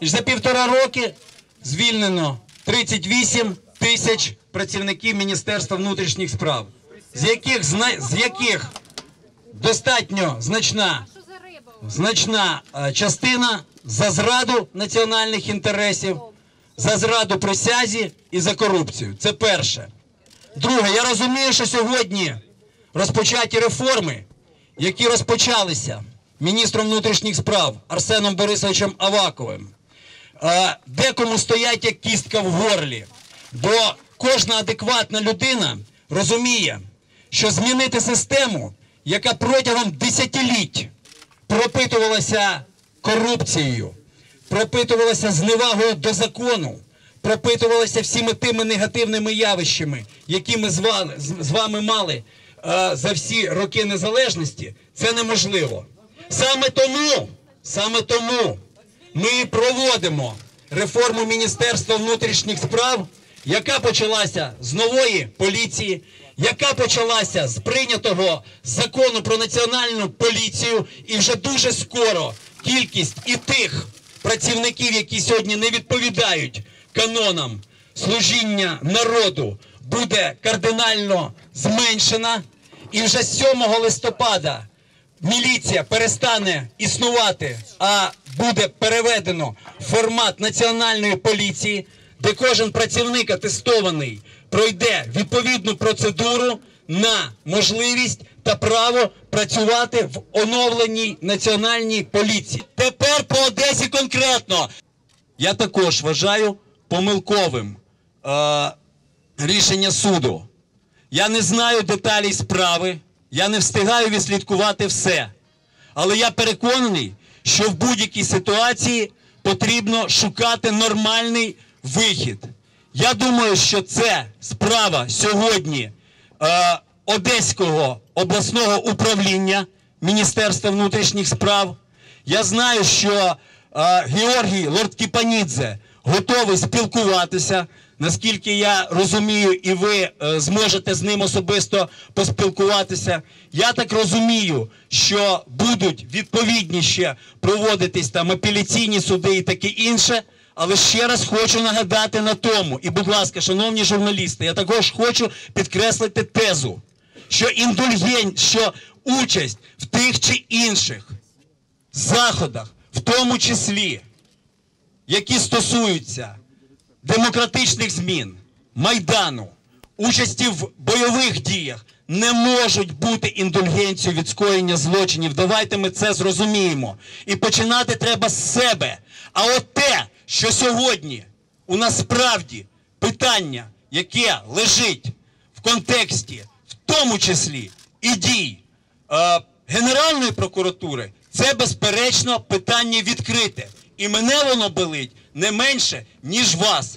І за півтора роки звільнено 38 тисяч працівників Міністерства внутрішніх справ, з яких, з яких достатньо значна значна е, частина за зраду національних інтересів, за зраду присязі і за корупцію. Це перше. Друге, я розумію, що сьогодні розпочаті реформи, які розпочалися міністром внутрішніх справ Арсеном Борисовичем Аваковим, декому стоять як кістка в горлі. Бо кожна адекватна людина розуміє, що змінити систему, яка протягом десятиліть пропитувалася корупцією, пропитувалася зневагою до закону, пропитувалася всіми тими негативними явищами, які ми з вами, мали за всі роки незалежності, це неможливо. Саме тому, саме тому ми проводимо реформу Міністерства внутрішніх справ, яка почалася з нової поліції, яка почалася з прийнятого закону про національну поліцію, і вже дуже скоро кількість і тих працівників, які сьогодні не відповідають канонам служіння народу, буде кардинально зменшена. І вже 7 листопада міліція перестане існувати, а буде переведено формат національної поліції, де кожен працівник атестований пройде відповідну процедуру на можливість та право працювати в оновленій національній поліції. Тепер по Одесі конкретно. Я також вважаю помилковим е, рішення суду. Я не знаю деталей справи, я не встигаю відслідкувати все. Але я переконаний, що в будь-якій ситуації потрібно шукати нормальний вихід. Я думаю, що це справа сьогодні е, Одеського обласного управління Міністерства внутрішніх справ. Я знаю, що е, Георгій Лордкіпанідзе готовий спілкуватися. Наскільки я розумію, і ви е, зможете з ним особисто поспілкуватися. Я так розумію, що будуть відповідні ще проводитись там апеляційні суди і таке інше. Але ще раз хочу нагадати на тому, і будь ласка, шановні журналісти, я також хочу підкреслити тезу, що індульгент, що участь в тих чи інших заходах, в тому числі, які стосуються демократичних змін, майдану, участі в бойових діях, не можуть бути індульгенцією від скоєння злочинів. Давайте ми це зрозуміємо. І починати треба з себе. А от те, що сьогодні у нас справді питання, яке лежить в контексті, в тому числі і дій е, Генеральної прокуратури, це безперечно питання відкрите. І мене воно болить не менше, ніж вас.